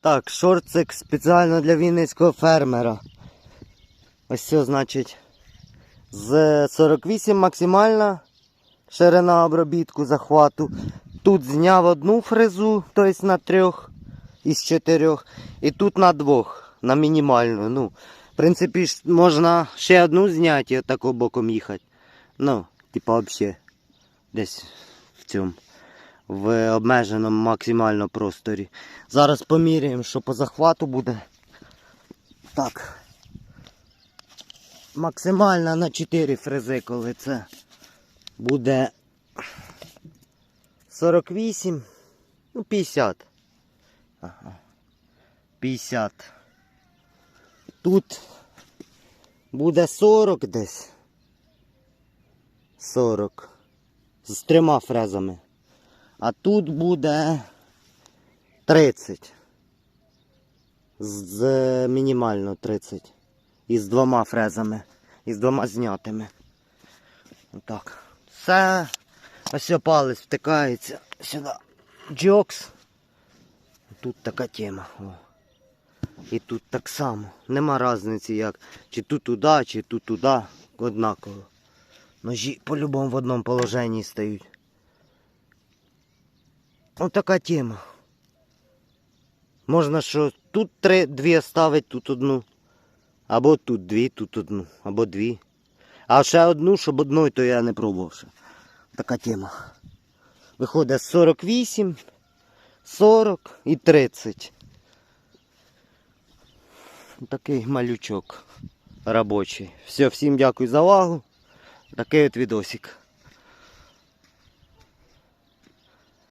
Так, шорцик спеціально для вінницького фермера. Ось це значить з 48 максимальна ширина обробітку захвату. Тут зняв одну фрезу, тобто на трьох із чотирьох. І тут на двох, на мінімальну. Ну, в принципі, можна ще одну зняти і отако боком їхати. Ну, типа взагалі. Десь в цьому. В обмеженому максимально просторі. Зараз поміряємо, що по захвату буде. Так. Максимально на 4 фрези, коли це буде 48, ну 50. Ага. 50. Тут буде 40 десь. 40. З трьома фрезами. А тут буде 30. З мінімально 30. І з двома фрезами. І з двома знятими. Отак. Все. Ось палець втикається сюди. Джокс. Тут така тема. О. І тут так само. Нема різниці як. Чи тут туди, чи тут туди. Однаково. Ножі по-любому в одному положенні стають. Ось така тема. Можна що тут три, дві ставити, тут одну. Або тут дві, тут одну, або дві. А ще одну, щоб одної, то я не пробував. Така тема. Виходить 48, 40 і 30. Такий малючок робочий. Все, всім дякую за увагу. Такий от відосик.